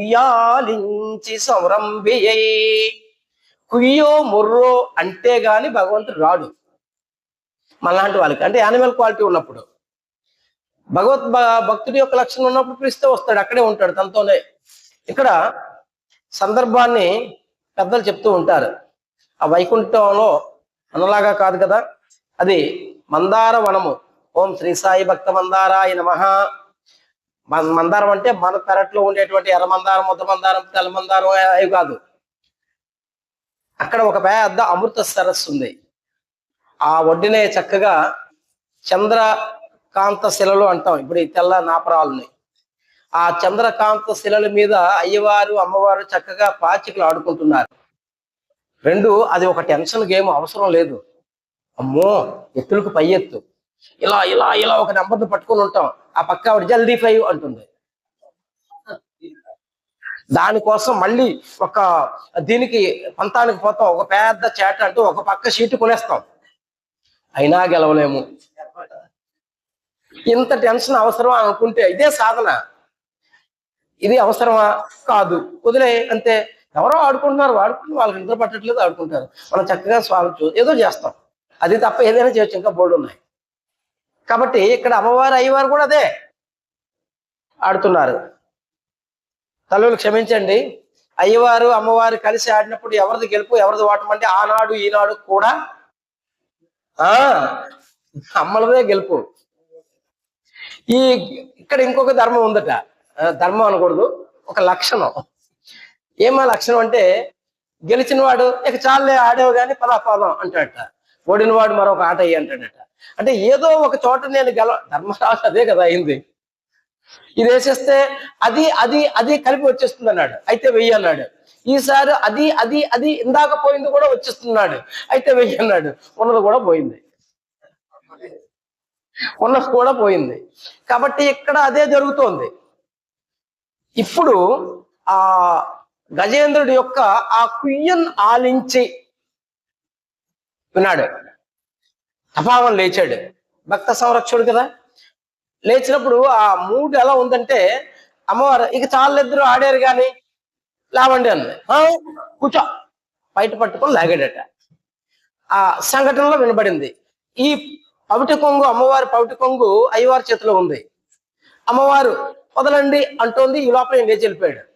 కుయ్యాలించి సంరంభియై కుయ్యో ముర్రో అంటే గాని భగవంతుడు రాడు. మనలాంటి వాళ్ళకి. అంటే యానిమల్ క్వాలిటీ ఉన్నప్పుడు. భగవత్ భక్తుడి యొక్క లక్షణం ఉన్నప్పుడు పిలిస్తే వస్తాడు. అక్కడే ఉంటాడు తనతోనే. ఇక్కడ సందర్భాన్ని పెద్దలు చెప్తూ ఉంటారు. ఆ వైకుంఠంలో మనలాగా కాదు కదా. అది మందార వనము ఓం శ్రీ సాయి భక్త మందారాయ నమః. మన- మందారం అంటే మన పెరట్లో ఉండేటువంటి ఎర్ర మందారం ముద్ద మందారం తెల్ల మందారం అవి కాదు. అక్కడ ఒక పెద్ద అమృత సరస్సు ఉంది. ఆ ఒడ్డునే చక్కగా చంద్రకాంత శిలలు అంటాం. ఇప్పుడు ఈ తెల్ల నాపరాలని. ఆ చంద్రకాంత శిలల మీద అయ్యవారు అమ్మవారు చక్కగా పాచికలు ఆడుకుంటున్నారు. రెండు అది ఒక టెన్షన్ గేమ్ అవసరం లేదు. అమ్మో ఎత్తులకు పై ఎత్తు ఇలా ఇలా ఇలా ఒక నెంబర్ని పట్టుకొని ఉంటాం. ఆ పక్క ఆవిడ జల్దీ ఫైవ్ అంటుంది. దానికోసం మళ్ళీ ఒక దీనికి పంతానికి పోతాం. ఒక పెద్ద చేట అంటూ ఒక పక్క షీటు కొనేస్తాం. అయినా గెలవలేము. ఇంత టెన్షన్ అవసరమా అనుకుంటే ఇదే సాధన. ఇది అవసరమా? కాదు. వదిలే అంతే. ఎవరో ఆడుకుంటున్నారు ఆడుకుంటున్నారు వాళ్ళకి నిద్ర పట్టట్లేదు ఆడుకుంటారు. మనం చక్కగా స్వామి ఏదో చేస్తాం. అది తప్ప ఏదైనా చేయొచ్చు. ఇంకా బోర్డు ఉన్నాయి కాబట్టి ఇక్కడ అమ్మవారు అయ్యవారు కూడా అదే ఆడుతున్నారు. తల్లులు క్షమించండి. అయ్యవారు అమ్మవారు కలిసి ఆడినప్పుడు ఎవరిది గెలుపు ఎవరిది ఓటమంటే ఆనాడు ఈనాడు కూడా ఆ అమ్మలదే గెలుపు. ఈ ఇక్కడ ఇంకొక ధర్మం ఉందట. ధర్మం అనకూడదు. ఒక లక్షణం. ఏమా లక్షణం అంటే గెలిచిన వాడు ఇక చాలే ఆడేవు కానీ పదా పదం అంటాడట. ఓడినవాడు మరొక ఆట అయ్యి అంటాడట. అంటే ఏదో ఒక చోట నేను గెల ధర్మరాజు అదే కదా అయింది. ఇది వేసేస్తే అది అది అది కలిపి వచ్చేస్తుంది అన్నాడు అయితే వెయ్యి అన్నాడు. ఈసారి అది అది అది ఇందాక పోయింది కూడా వచ్చేస్తున్నాడు అయితే వెయ్యి అన్నాడు. ఉన్నది కూడా పోయింది. ఉన్నది కూడా పోయింది. కాబట్టి ఇక్కడ అదే జరుగుతోంది. ఇప్పుడు ఆ గజేంద్రుడి యొక్క ఆ కుయ్యన్ ఆలించి విన్నాడు. అభావం లేచాడు. భక్త సంరక్షుడు కదా? లేచినప్పుడు ఆ మూడు ఎలా ఉందంటే అమ్మవారు ఇక చాలిద్దరు ఆడారు కానీ లేవండి అన్నది. కూర్చో. బయట పట్టుకొని లాగాడట. ఆ సంఘటనలో వినబడింది. ఈ పవిటి కొంగు అమ్మవారి పవిటి కొంగు అయ్యవారి చేతిలో ఉంది. అమ్మవారు వదలండి అంటోంది. ఈ లోపల ఈయన లేచి వెళ్ళిపోయాడు.